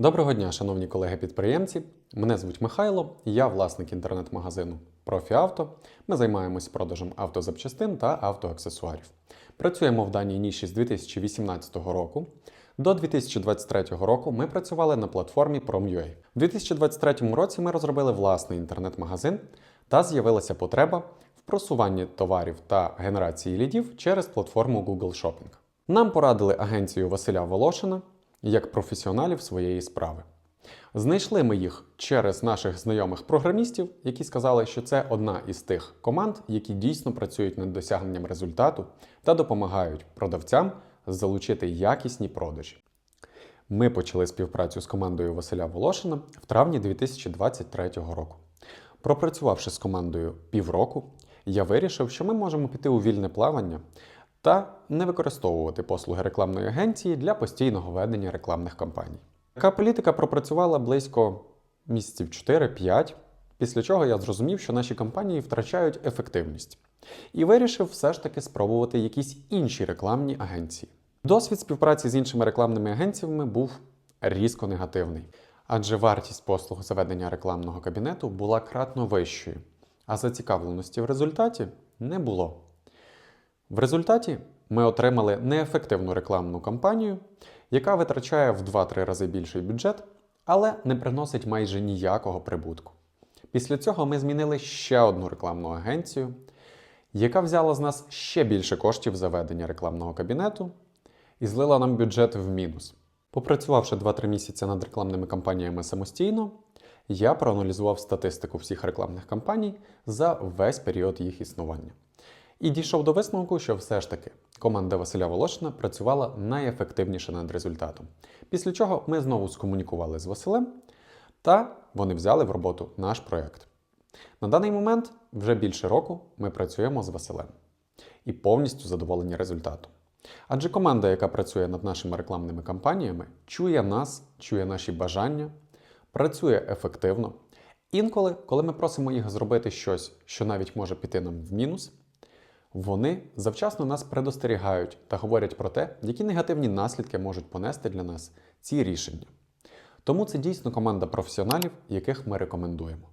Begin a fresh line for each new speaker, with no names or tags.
Доброго дня, шановні колеги-підприємці. Мене звуть Михайло, я власник інтернет-магазину «Профіавто». Ми займаємось продажем автозапчастин та автоаксесуарів. Працюємо в даній ніші з 2018 року. До 2023 року ми працювали на платформі Prom.ua. У 2023 році ми розробили власний інтернет-магазин та з'явилася потреба в просуванні товарів та генерації лідів через платформу Google Shopping. Нам порадили агенцію Василя Волошина як професіоналів своєї справи. Знайшли ми їх через наших знайомих програмістів, які сказали, що це одна із тих команд, які дійсно працюють над досягненням результату та допомагають продавцям залучити якісні продажі. Ми почали співпрацю з командою Василя Волошина в травні 2023 року. Пропрацювавши з командою півроку, я вирішив, що ми можемо піти у вільне плавання та не використовувати послуги рекламної агенції для постійного ведення рекламних кампаній. Така політика пропрацювала близько місяців 4-5, після чого я зрозумів, що наші кампанії втрачають ефективність. І вирішив все ж таки спробувати якісь інші рекламні агенції. Досвід співпраці з іншими рекламними агенціями був різко негативний, адже вартість послуг заведення рекламного кабінету була кратно вищою, а зацікавленості в результаті не було. В результаті ми отримали неефективну рекламну кампанію, яка витрачає в 2-3 рази більший бюджет, але не приносить майже ніякого прибутку. Після цього ми змінили ще одну рекламну агенцію, яка взяла з нас ще більше коштів за ведення рекламного кабінету і злила нам бюджет в мінус. Попрацювавши 2-3 місяці над рекламними кампаніями самостійно, я проаналізував статистику всіх рекламних кампаній за весь період їх існування. І дійшов до висновку, що все ж таки команда Василя Волошина працювала найефективніше над результатом. Після чого ми знову скомунікували з Василем, та вони взяли в роботу наш проєкт. На даний момент вже більше року ми працюємо з Василем і повністю задоволені результатом. Адже команда, яка працює над нашими рекламними кампаніями, чує нас, чує наші бажання, працює ефективно. Інколи, коли ми просимо їх зробити щось, що навіть може піти нам в мінус, вони завчасно нас предостерігають та говорять про те, які негативні наслідки можуть понести для нас ці рішення. Тому це дійсно команда професіоналів, яких ми рекомендуємо.